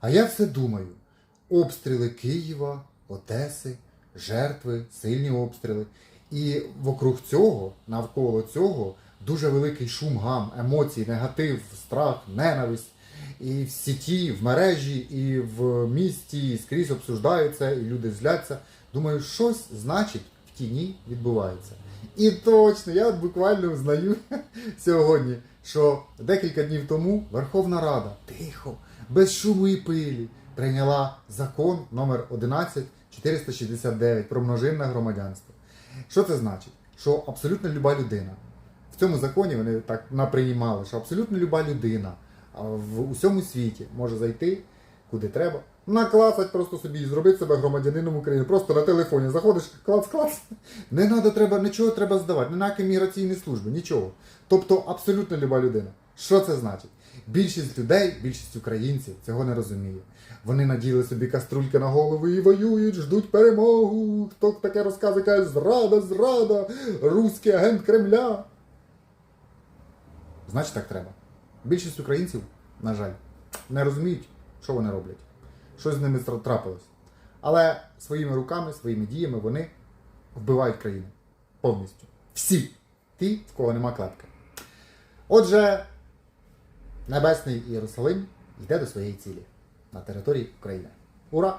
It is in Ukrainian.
А я все думаю: обстріли Києва, Одеси, жертви, сильні обстріли. І вокруг цього, навколо цього, дуже великий шум, гам, емоцій, негатив, страх, ненависть. І в сіті, в мережі, і в місті, і скрізь обсуждаються, і люди зляться. Думаю, щось значить тіні відбувається. І точно, я буквально знаю сьогодні, що декілька днів тому Верховна Рада тихо, без шуму і пилі прийняла закон номер 11469 про множинне громадянство. Що це значить? Що абсолютно люба людина. В цьому законі вони так наприймали, що абсолютно люба людина в усьому світі може зайти куди треба, наклацать просто собі і зробити себе громадянином України. Просто на телефоні заходиш, клац-клац. Не треба, треба, нічого треба здавати, ніякі міграційні служби, нічого. Тобто абсолютно люба людина. Що це значить? Більшість людей, більшість українців цього не розуміє. Вони наділи собі каструльки на голову і воюють, ждуть перемогу. Хто таке розказує, каже, зрада, зрада, руський агент Кремля. Значить, так треба. Більшість українців, на жаль, не розуміють, що вони роблять. Щось з ними трапилось. Але своїми руками, своїми діями вони вбивають країну. Повністю. Всі ті, в кого нема клепки. Отже, Небесний Єрусалим йде до своєї цілі на території України. Ура!